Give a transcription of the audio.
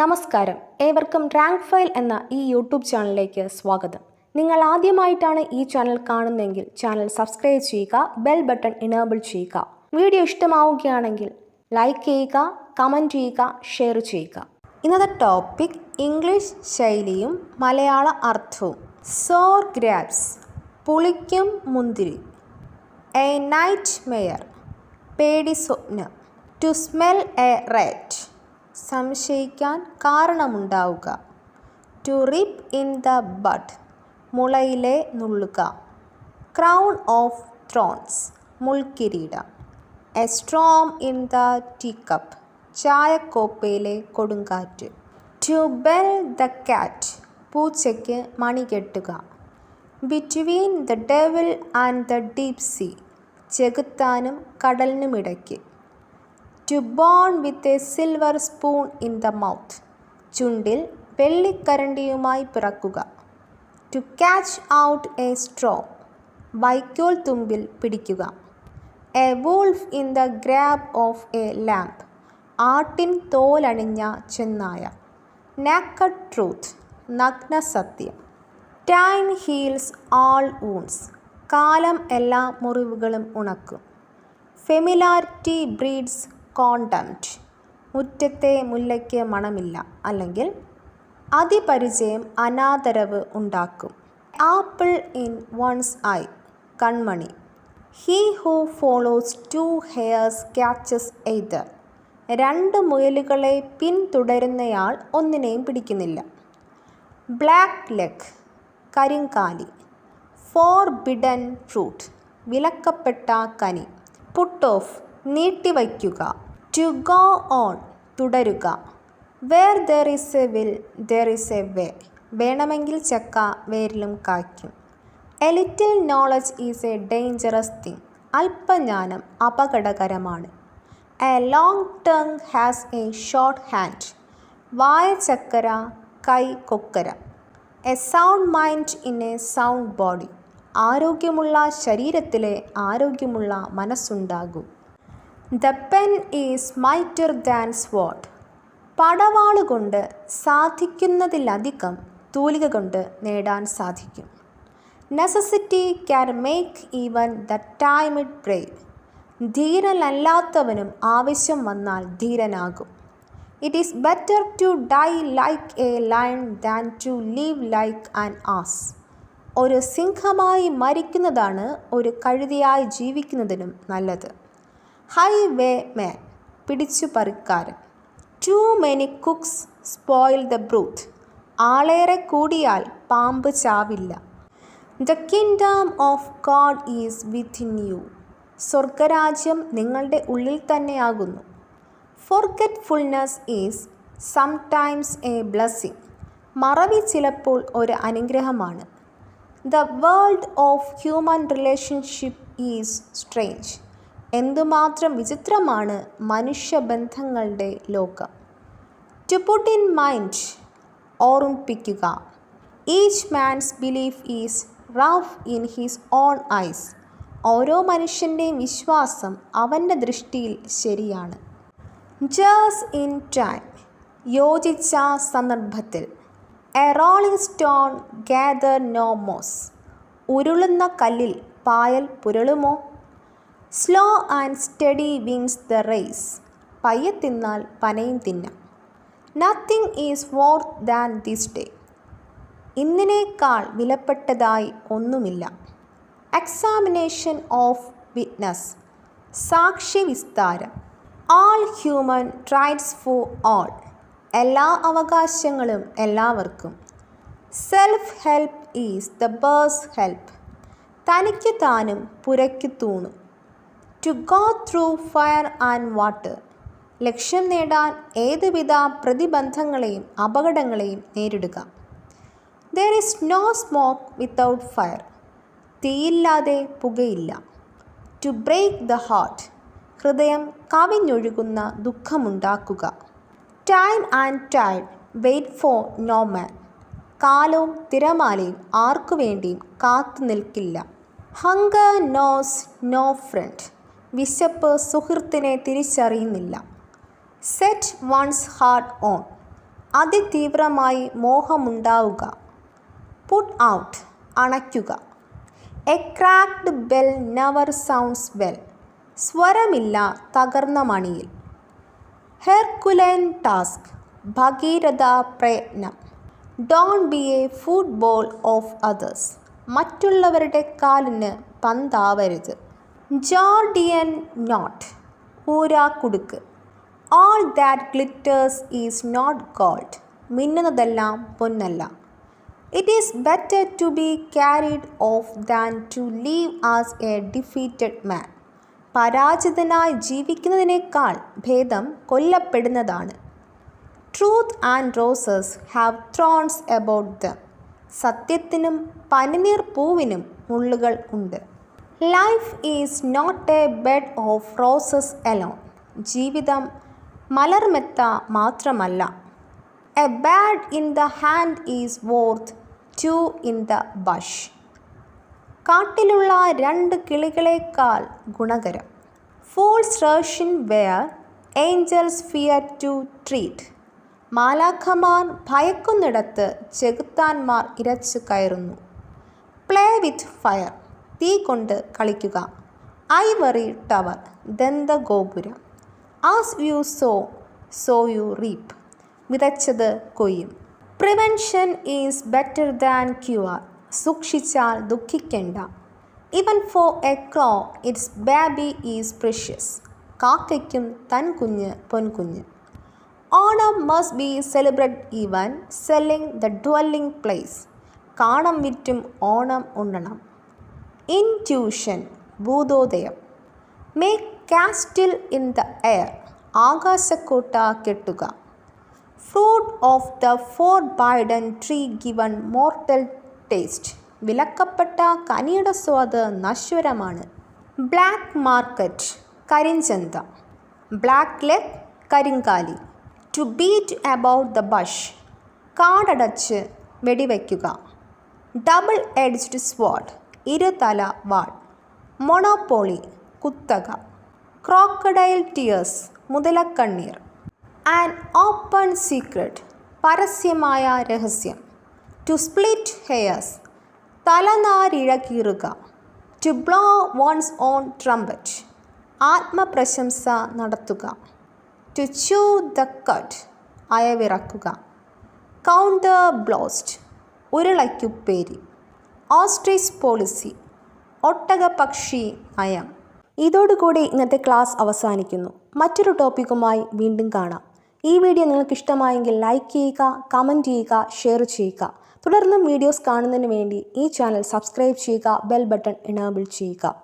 നമസ്കാരം. ഏവർക്കും rank file എന്ന ഈ യൂട്യൂബ് ചാനലിലേക്ക് സ്വാഗതം. നിങ്ങൾ ആദ്യമായിട്ടാണ് ഈ ചാനൽ കാണുന്നതെങ്കിൽ ചാനൽ സബ്സ്ക്രൈബ് ചെയ്യുക ബെൽ ബട്ടൺ ഇനേബിൾ ചെയ്യുക. വീഡിയോ ഇഷ്ടമാവുകയാണെങ്കിൽ ലൈക്ക് ചെയ്യുക കമന്റ് ചെയ്യുക ഷെയർ ചെയ്യുക. ഇന്നത്തെ ടോപ്പിക് ഇംഗ്ലീഷ് ശൈലിയും മലയാള അർത്ഥവും. സോർ ഗ്രാപ്സ് പുളിക്കും മുന്തിരി. എ നൈറ്റ് മെയർ പേടി സ്വപ്നം. ടു സ്മെൽ എ റേറ്റ് സംശയിക്കാൻ കാരണമുണ്ടാവുക. To nip in the bud മുളയിലെ നുള്ളുക. Crown of Thrones മുൾക്കിരീടം. A storm in the teacup cup ചായക്കോപ്പയിലെ കൊടുങ്കാറ്റ്. ടു ബെൽ ദ കാറ്റ് പൂച്ചയ്ക്ക് മണി കെട്ടുക. Between the devil and the deep sea ചെകുത്താനും കടലിനുമിടയ്ക്ക്. To born with a silver spoon in the mouth ചുണ്ടിൽ വെള്ളിക്കരണ്ടിയുമായി പിറക്കുക. To catch out a straw വൈക്കോൽ തുമ്പിൽ പിടിക്കുക. A wolf in the garb of a lamb ആട്ടിൻ തോലണിഞ്ഞ ചെന്നായ. നാക്കഡ് ട്രൂത്ത് നഗ്ന സത്യം. ടൈം ഹീൽസ് ആൾ വൂൺസ് കാലം എല്ലാ മുറിവുകളും ഉണക്കും. ഫെമിലാരിറ്റി ബ്രീഡ്സ് കോണ്ടംപ്റ്റ് മുറ്റത്തെ മുല്ലയ്ക്ക് മണമില്ല. അല്ലെങ്കിൽ അതിപരിചയം അനാദരവ് ഉണ്ടാക്കും. Apple in one's eye Kanmani. He who follows two hares catches either. രണ്ട് മുയലുകളെ പിന്തുടരുന്നയാൾ ഒന്നിനെയും പിടിക്കുന്നില്ല. ബ്ലാക്ക് ലെഗ് കരിങ്കാലി. ഫോർ ബിഡൻ ഫ്രൂട്ട് വിലക്കപ്പെട്ട കനി. പുട്ട് ഓഫ് നീട്ടിവയ്ക്കുക ടു ഗോ ഓൺ തുടരുക. Where there is a will there is a way വേണമെങ്കിൽ ചക്ക വേരിലും കായ്ക്കും. A little knowledge is a dangerous thing അല്പജ്ഞാനം അപകടകരമാണ്. A long tongue has a short hand വായ ചക്കര കൈ കൊക്കര. A sound mind in a sound body ആരോഗ്യമുള്ള ശരീരത്തിലെ ആരോഗ്യമുള്ള മനസ്സുണ്ടാകും. The pen is mightier than sword പടവാളുകൊണ്ട് സാധിക്കുന്നതിലധികം തൂലിക കൊണ്ട് നേടാൻ സാധിക്കും. Necessity can make even the timid brave ധീരനല്ലാത്തവനും ആവശ്യം വന്നാൽ ധീരനാകും. It is better to die like a lion than to live like an ass ഒരു സിംഹമായി മരിക്കുന്നതാണ് ഒരു കഴുതിയായി ജീവിക്കുന്നതിനും നല്ലത്. ഹൈവേ മാൻ പിടിച്ചു പറിക്കാരൻ. Too many cooks spoil the broth ആളേറെ കൂടിയാൽ പാമ്പ് ചാവില്ല. The kingdom of God is within you സ്വർഗരാജ്യം നിങ്ങളുടെ ഉള്ളിൽ തന്നെയാകുന്നു. Fullness is sometimes a blessing മറവി ചിലപ്പോൾ ഒരു അനുഗ്രഹമാണ്. The world of human relationship is strange എന്തുമാത്രം വിചിത്രമാണ് മനുഷ്യബന്ധങ്ങളുടെ ലോകം. ടു പുട്ട് ഇൻ മൈൻഡ് ഓർമ്മിപ്പിക്കുക. Each man's belief is rough in his own eyes ഓരോ മനുഷ്യന്റെയും വിശ്വാസം അവന്റെ ദൃഷ്ടിയിൽ ശരിയാണ്. ജേഴ്സ് ഇൻ ടൈം യോജിച്ച സന്ദർഭത്തിൽ a rolling stone gather no moss ഉരുളുന്ന കല്ലിൽ പായൽ പുരളുമോ? Slow and steady wins the race. പയ്യെ തിന്നാൽ പനയും തിന്നാം. Nothing is worth than this day. ഇന്നിനേക്കാൾ വിലപ്പെട്ടതായി ഒന്നുമില്ല. Examination of witness. സാക്ഷ്യവിസ്താരം. All human rights for all. എല്ലാ അവകാശങ്ങളും എല്ലാവർക്കും. സെൽഫ് ഹെൽപ്പ് ഈസ് ദ ബേഴ്സ് ഹെൽപ്പ്. തനിക്ക് താനും പുരയ്ക്ക് തൂണും. To go through fire and water ലക്ഷ്യം നേടാൻ ഏതുവിധ പ്രതിബന്ധങ്ങളെയും അപകടങ്ങളെയും നേരിടുക. There is no smoke without fire തീയില്ലാതെ പുകയില്ല. ടു ബ്രേക്ക് ദ ഹാർട്ട് ഹൃദയം കവിഞ്ഞൊഴുകുന്ന ദുഃഖമുണ്ടാക്കുക. Time and time wait for no man കാലവും തിരമാലയും ആർക്കു വേണ്ടിയും കാത്തു നിൽക്കില്ല ഹങ്കർ നോസ് നോ ഫ്രണ്ട് വിശപ്പ് സുഹൃത്തിനെ തിരിച്ചറിയുന്നില്ല. Set one's heart on. അതിതീവ്രമായി മോഹമുണ്ടാവുക. Put out. അണയ്ക്കുക. A cracked bell never sounds well. സ്വരമില്ല തകർന്ന മണിയിൽ. Herculean task. ഭഗീരഥ പ്രയത്നം. Don't be a football of others. മറ്റുള്ളവരുടെ കാലിന് പന്താവരുത്. Gordian knot ഊരാക്കുടുക്ക് all that glitters is not gold മിന്നുന്നതെല്ലാം പൊന്നല്ല. It is better to be carried off than to live as a defeated man പരാജിതനായി ജീവിക്കുന്നതിനേക്കാൾ ഭേദം കൊല്ലപ്പെടുന്നതാണ്. Truth and roses have thorns about them സത്യത്തിനും പനിനീർ പൂവിനും മുള്ളുകൾ ഉണ്ട്. Life is not a bed of roses alone ജീവിതം മലർമെത്ത മാത്രമല്ല. A bird in the hand is worth two in the bush കാട്ടിലുള്ള രണ്ട് കിളികളേക്കാൾ ഗുണകരം. Fools rush in where angels fear to tread മാലാഖമാർ ഭയക്കുന്നിടത്ത് ചെകുത്താന്മാർ ഇരച്ചു കയറുന്നു. പ്ലേ വിത്ത് ഫയർ തീ കൊണ്ട് കളിക്കുക ivory tower ദന്തഗോപുരം as you sow so you reap. വിതച്ചത് കൊയ്യും. Prevention is better than cure സൂക്ഷിച്ചാൽ ദുഃഖിക്കേണ്ട. Even for a crow its baby is precious. കാക്കയ്ക്കും തൻ കുഞ്ഞ് പൊൻകുഞ്ഞ് Onam must be celebrate even selling the dwelling place. കാണം വിറ്റും ഓണം ഉണ്ണണം. Intuition ഭൂതോദയം make castle in the air ആകാശക്കൂട്ട കെട്ടുക. Fruit of the forbidden tree given mortal taste. വിലക്കപ്പെട്ട കനിയുടെ സ്വാദ് നശ്വരമാണ്. ബ്ലാക്ക് മാർക്കറ്റ് കരിഞ്ചന്ത. Black leg കരിങ്കാലി. To beat about the bush കാടടച്ച് വെടിവയ്ക്കുക ഡബിൾ എഡ്ജ്ഡ് സ്വാഡ്. ഇരുതല വാൾ. മൊണോപോളി കുത്തക. ക്രോക്കഡൈൽ ടിയേഴ്സ് മുതലക്കണ്ണീർ. ആൻഡ് ഓപ്പൺ സീക്രട്ട് പരസ്യമായ രഹസ്യം. To split hairs. തലനാരിഴകീറുക. To blow one's own trumpet. ആത്മപ്രശംസ നടത്തുക. To chew the cud. അയവിറക്കുക. Counter blast. ഉരുളയ്ക്കുപ്പേരി ostrich policy ഒട്ടകപക്ഷി നയം. ഇതോടുകൂടി ഇന്നത്തെ ക്ലാസ് അവസാനിക്കുന്നു. മറ്റൊരു ടോപ്പിക്കുമായി വീണ്ടും കാണാം. ഈ വീഡിയോ നിങ്ങൾക്ക് ഇഷ്ടമായെങ്കിൽ ലൈക്ക് ചെയ്യുക കമന്റ് ചെയ്യുക ഷെയർ ചെയ്യുക. തുടർന്നും വീഡിയോസ് കാണുന്നതിന് വേണ്ടി ഈ ചാനൽ സബ്സ്ക്രൈബ് ചെയ്യുക ബെൽ ബട്ടൺ എനേബിൾ ചെയ്യുക.